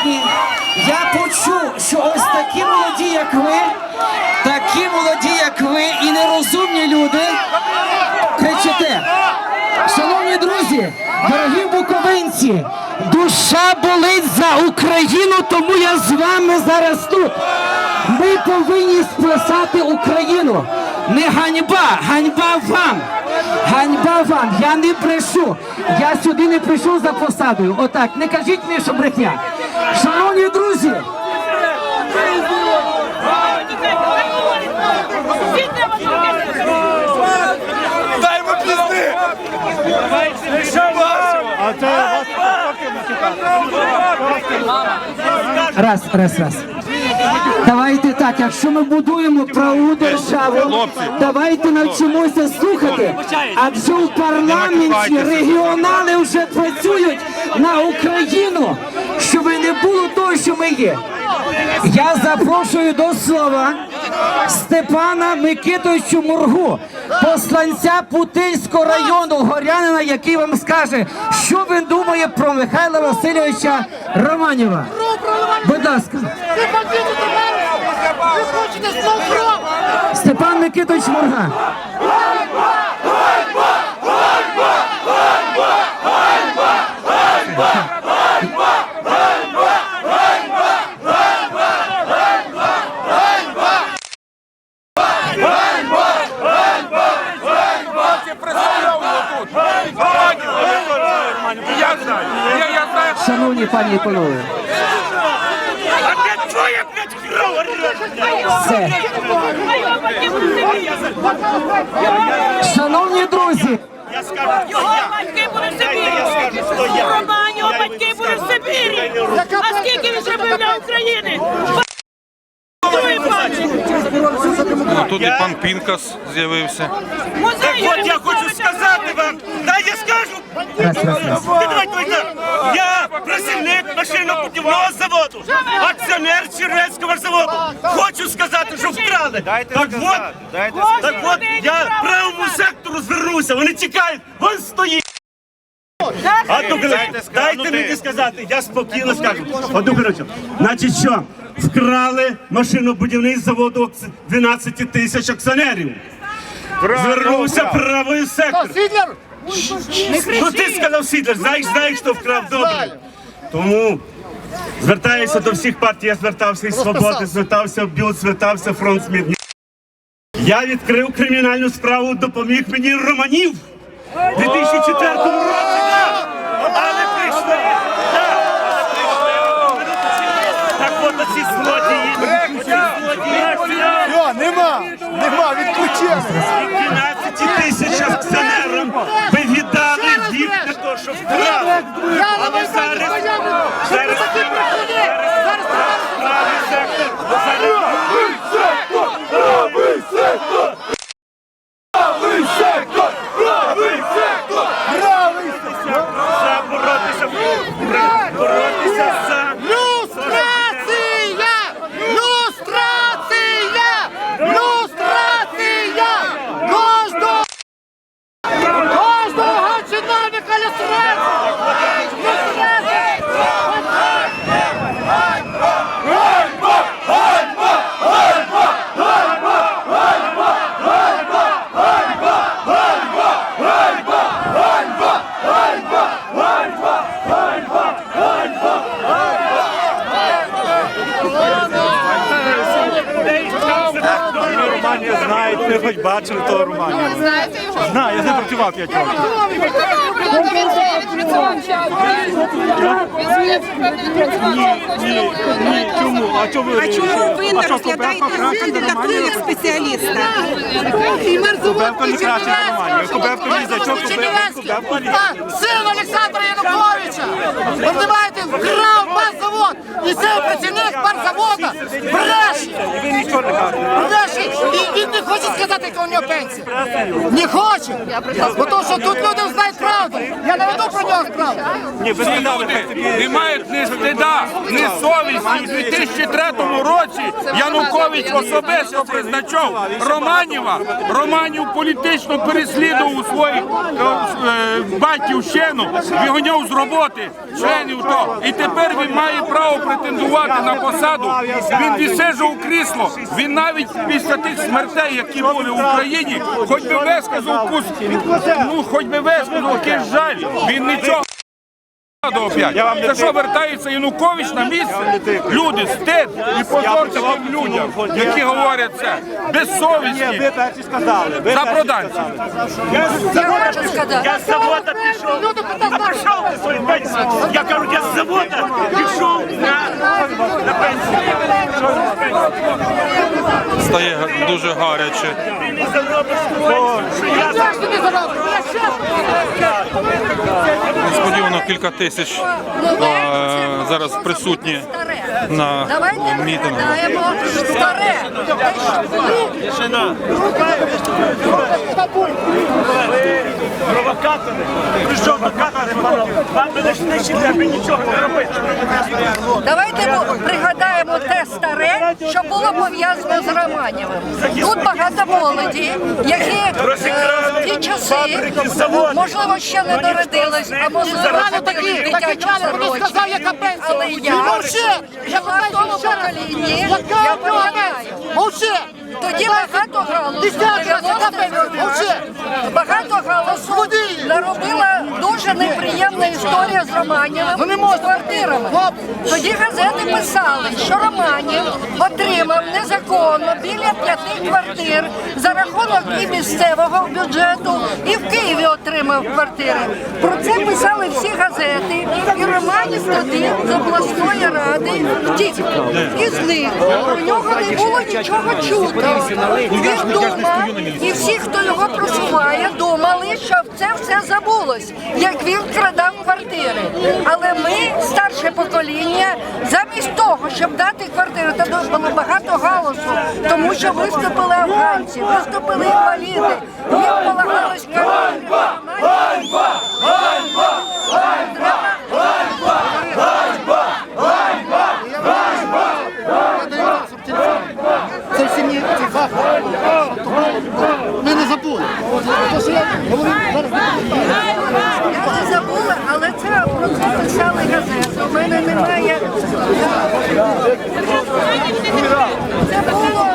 сьогодні я почув, що ось такі молоді, як ви, такі молоді, як ви, і нерозумні люди кричите. Шановні друзі, дорогі буковинці, душа болить за Україну, тому я з вами зараз тут. Ми повинні спасати Україну. Не ганьба, ганьба вам. Ганьба вам, я не брешу. Я сюди не прийшов за посадою. Отак, не кажіть мені, що брехня. Шановні друзі, Дай йому пізди! Раз, раз, раз. Давайте так, якщо ми будуємо правову державу, давайте навчимося слухати. Адже у парламенті регіонали вже працюють на Україну, щоб не було того, що ми є. Я запрошую до слова Степана Микитовичу Мургу, посланця Путильського району горянина, який вам скаже, що він думає про Михайла Васильовича Романєва. Будь ласка, Ви хочете знов! Степан Микитович Мурга. Я знаю, я, я знаю. Шановні пані і панове, А ти чого як блядь, кров ореш? Все. Шановні друзі, Я скажу, Його батьки були в Сибірі. Роман, його батьки були в. Сибірі. А скільки він зробив для України? Ну, тут і пан Пінкас з'явився. Музей От я хочу сказати вам, дай я скажу. раз, раз, раз. Давай, давай, так. Я працівник машинобудівного заводу, акціонер Червецького заводу. Хочу сказати, що вкрали. Так от, так от, я правому сектору звернувся, вони тікають, він стоїть. Одну хвилинку, дайте мені сказати, я спокійно скажу. Одну хвилинку. Значить що, вкрали машинобудівний завод 12 тисяч акціонерів. Звернувся правий сектор. Сідлер! Ну ти сказав Сідлер, знаєш, знаєш, хто вкрав добре. Тому звертаюся до всіх партій, я звертався із свободи, звертався в БЮТ, звертався фронт СМІР. Я відкрив кримінальну справу, допоміг мені Романів у 2004 році. Але прийшли. Так от оці злодії. нема, нема, відключили. 12 тисяч акціонерам ви віддали їх для того, щоб вкрали. Але зараз, зараз правий сектор, зараз ви хоч бачили того Романія. Знаєте його? Знаю, я з ним працював 5 років. Ні, ні, чому? А чому ви? А чому ви не розглядаєте кандидатуру Романія? як спеціаліста? Кобелко не краще за! Кобелко лізе. Так, Син Олександра Януковича! Розумієте, вкрав барзавод! І цей працівник барзавода бреше! і ви нічого не кажете. Брешуть, і він не хоче сказати, яка у нього пенсія. Не хоче. Бо то, що тут люди знають правду. Я наведу про нього справу. Ні, ви люди не мають ні стида, ні совісті. У 2003 році Янукович особисто призначав Романіва. Романів політично переслідував у своїх е, е, батьківщину, вигоняв з роботи членів то. І тепер він має право претендувати на посаду. Він відсиджував крісло. Він навіть після тих смертей, які були в Україні, хоч би висказав кус, ну хоч би висказав якийсь жаль. Він нічого. Опять. Це що вертається Янукович на місце? Люди, стид і позор таким людям, які говорять це. Безсовісні, ви перші сказали. Ви запроданці. Я, з завода пішов. А пішов на свою пенсію. Я кажу, я з завода пішов на, на пенсію. Стає дуже гаряче. Несподівано кілька тисяч зараз присутні на мітингу. провокатори. До вам нічого не робити. Давайте ну, пригадаємо те старе, що було пов'язано з Романівим. Тут багато молоді, які е, в ті часи, можливо, ще не народились, а можливо, ходили такі, в дитячу пенсія. Але я. Я жила в тому поколінні, я пам'ятаю. Тоді багато? Мовчи. Багато галузу наробила дуже неприємна історія з Романівим Ну, не з квартирами. Тоді газети писали, що Романів отримав незаконно біля п'яти квартир за рахунок і місцевого бюджету, і в Києві отримав квартири. Про це писали і з обласної ради втік. І зник. Про нього не було нічого чути. Він думав, і всі, хто його просуває, думали, що це все забулось, як він крадав квартири. Але ми, старше покоління, замість того, щоб дати квартири, то було багато галасу, тому що виступили афганці, виступили інваліди, їм полагалось квартири. Це всі мені ці факти. Ми не забули. То, що я говорю, зараз Я не забула, але це про це писали газети. Мене немає. Це було.